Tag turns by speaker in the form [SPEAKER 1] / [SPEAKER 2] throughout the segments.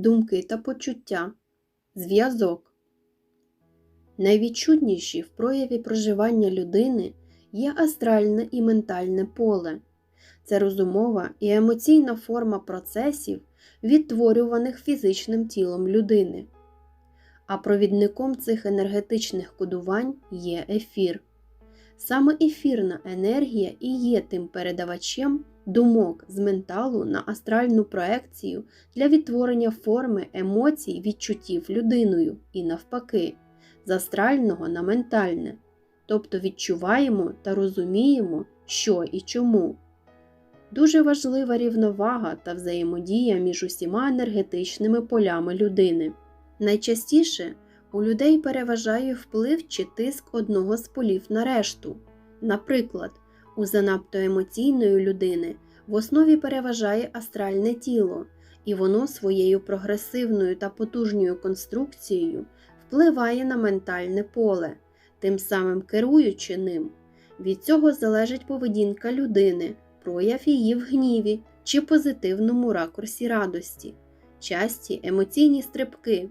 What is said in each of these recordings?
[SPEAKER 1] думки та почуття, зв'язок. Найвідчутніші в прояві проживання людини є астральне і ментальне поле. Це розумова і емоційна форма процесів, відтворюваних фізичним тілом людини. А провідником цих енергетичних кодувань є ефір. Саме ефірна енергія і є тим передавачем думок з менталу на астральну проекцію для відтворення форми емоцій, відчуттів людиною і навпаки, з астрального на ментальне, тобто відчуваємо та розуміємо, що і чому. Дуже важлива рівновага та взаємодія між усіма енергетичними полями людини. Найчастіше у людей переважає вплив чи тиск одного з полів на решту. Наприклад, у занадто емоційної людини в основі переважає астральне тіло, і воно своєю прогресивною та потужною конструкцією впливає на ментальне поле, тим самим керуючи ним. Від цього залежить поведінка людини, прояв її в гніві чи позитивному ракурсі радості, часті емоційні стрибки.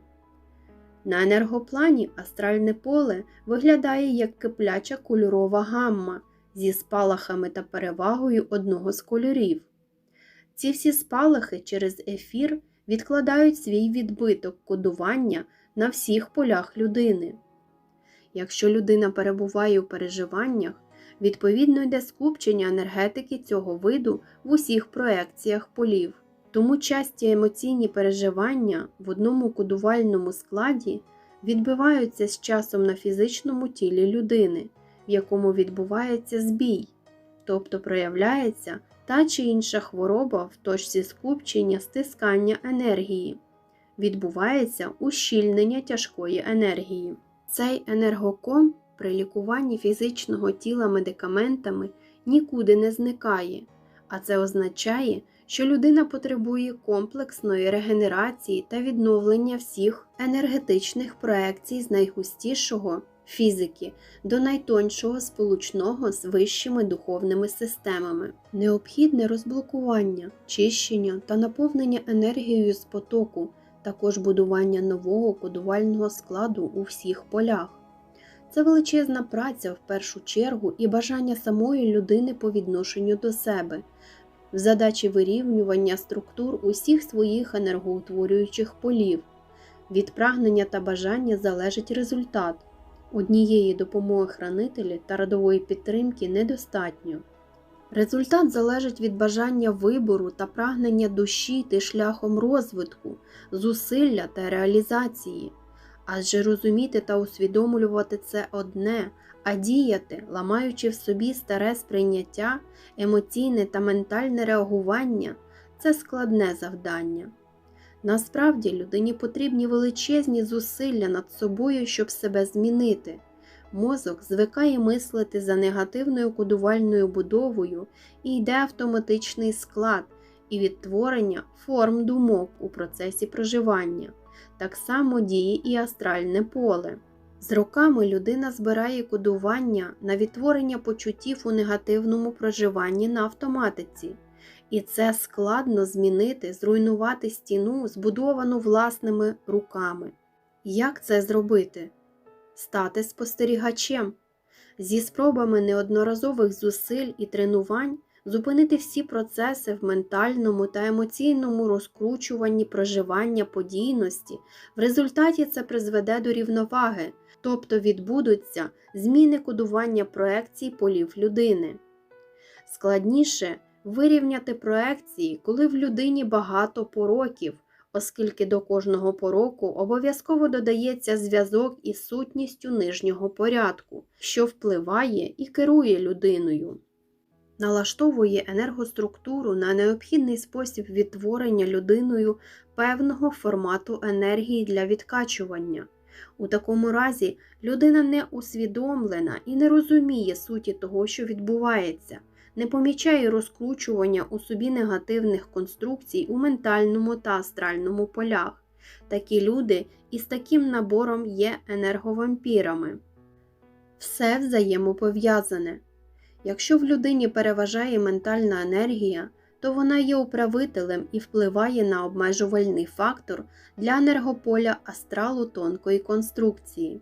[SPEAKER 1] На енергоплані астральне поле виглядає як кипляча кольорова гамма зі спалахами та перевагою одного з кольорів. Ці всі спалахи через ефір відкладають свій відбиток кодування на всіх полях людини. Якщо людина перебуває у переживаннях, відповідно йде скупчення енергетики цього виду в усіх проекціях полів. Тому часті емоційні переживання в одному кодувальному складі відбиваються з часом на фізичному тілі людини, в якому відбувається збій, тобто проявляється та чи інша хвороба в точці скупчення стискання енергії, відбувається ущільнення тяжкої енергії. Цей енергоком при лікуванні фізичного тіла медикаментами нікуди не зникає, а це означає, що людина потребує комплексної регенерації та відновлення всіх енергетичних проекцій з найгустішого фізики до найтоншого сполучного з вищими духовними системами. Необхідне розблокування, чищення та наповнення енергією з потоку, також будування нового кодувального складу у всіх полях. Це величезна праця в першу чергу і бажання самої людини по відношенню до себе в задачі вирівнювання структур усіх своїх енергоутворюючих полів. Від прагнення та бажання залежить результат. Однієї допомоги хранителя та родової підтримки недостатньо. Результат залежить від бажання вибору та прагнення душі йти шляхом розвитку, зусилля та реалізації. Адже розуміти та усвідомлювати це одне, а діяти, ламаючи в собі старе сприйняття, емоційне та ментальне реагування це складне завдання. Насправді людині потрібні величезні зусилля над собою, щоб себе змінити. Мозок звикає мислити за негативною кодувальною будовою і йде автоматичний склад і відтворення форм думок у процесі проживання. Так само діє і астральне поле. З роками людина збирає кодування на відтворення почуттів у негативному проживанні на автоматиці, і це складно змінити, зруйнувати стіну, збудовану власними руками. Як це зробити? Стати спостерігачем. Зі спробами неодноразових зусиль і тренувань зупинити всі процеси в ментальному та емоційному розкручуванні проживання подійності, в результаті це призведе до рівноваги, тобто відбудуться зміни кодування проекцій полів людини. Складніше вирівняти проекції, коли в людині багато пороків, оскільки до кожного пороку обов'язково додається зв'язок із сутністю нижнього порядку, що впливає і керує людиною налаштовує енергоструктуру на необхідний спосіб відтворення людиною певного формату енергії для відкачування. У такому разі людина не усвідомлена і не розуміє суті того, що відбувається, не помічає розкручування у собі негативних конструкцій у ментальному та астральному полях. Такі люди із таким набором є енерговампірами. Все взаємопов'язане. Якщо в людині переважає ментальна енергія, то вона є управителем і впливає на обмежувальний фактор для енергополя астралу тонкої конструкції.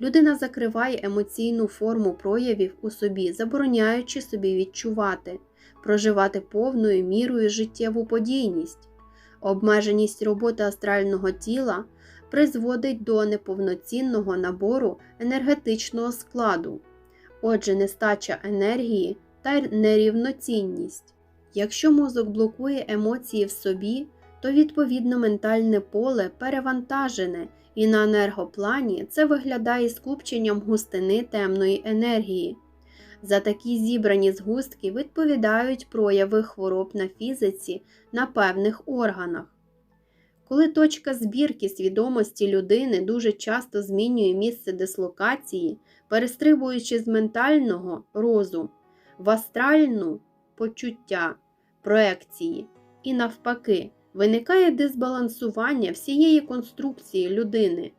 [SPEAKER 1] Людина закриває емоційну форму проявів у собі, забороняючи собі відчувати, проживати повною мірою життєву подійність. Обмеженість роботи астрального тіла призводить до неповноцінного набору енергетичного складу, отже, нестача енергії та нерівноцінність. Якщо мозок блокує емоції в собі, то відповідно ментальне поле перевантажене і на енергоплані це виглядає скупченням густини темної енергії. За такі зібрані згустки відповідають прояви хвороб на фізиці на певних органах. Коли точка збірки свідомості людини дуже часто змінює місце дислокації, перестрибуючи з ментального розу в астральну почуття проекції, і навпаки, виникає дисбалансування всієї конструкції людини,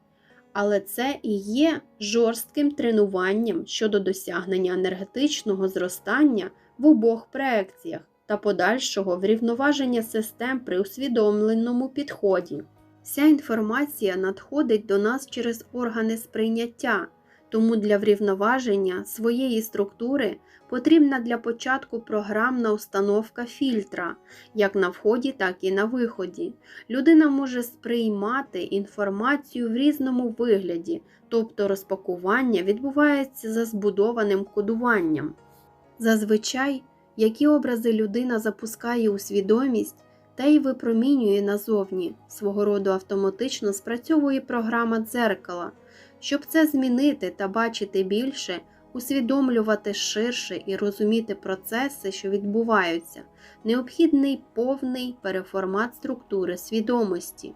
[SPEAKER 1] але це і є жорстким тренуванням щодо досягнення енергетичного зростання в обох проекціях та подальшого врівноваження систем при усвідомленому підході. Вся інформація надходить до нас через органи сприйняття, тому для врівноваження своєї структури потрібна для початку програмна установка фільтра, як на вході, так і на виході. Людина може сприймати інформацію в різному вигляді, тобто розпакування відбувається за збудованим кодуванням. Зазвичай, які образи людина запускає у свідомість, та й випромінює назовні, свого роду автоматично спрацьовує програма дзеркала. Щоб це змінити та бачити більше, усвідомлювати ширше і розуміти процеси, що відбуваються, необхідний повний переформат структури свідомості,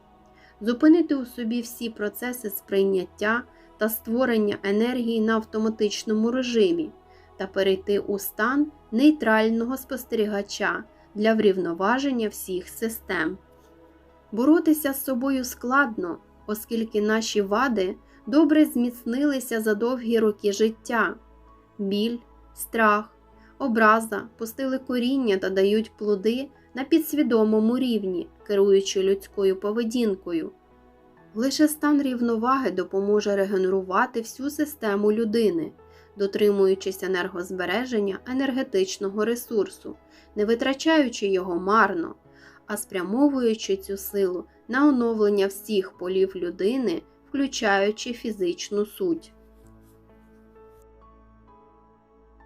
[SPEAKER 1] зупинити у собі всі процеси сприйняття та створення енергії на автоматичному режимі та перейти у стан нейтрального спостерігача для врівноваження всіх систем. Боротися з собою складно, оскільки наші вади добре зміцнилися за довгі роки життя. Біль, страх, образа пустили коріння та дають плоди на підсвідомому рівні, керуючи людською поведінкою. Лише стан рівноваги допоможе регенерувати всю систему людини, дотримуючись енергозбереження енергетичного ресурсу, не витрачаючи його марно, а спрямовуючи цю силу на оновлення всіх полів людини включаючи фізичну суть.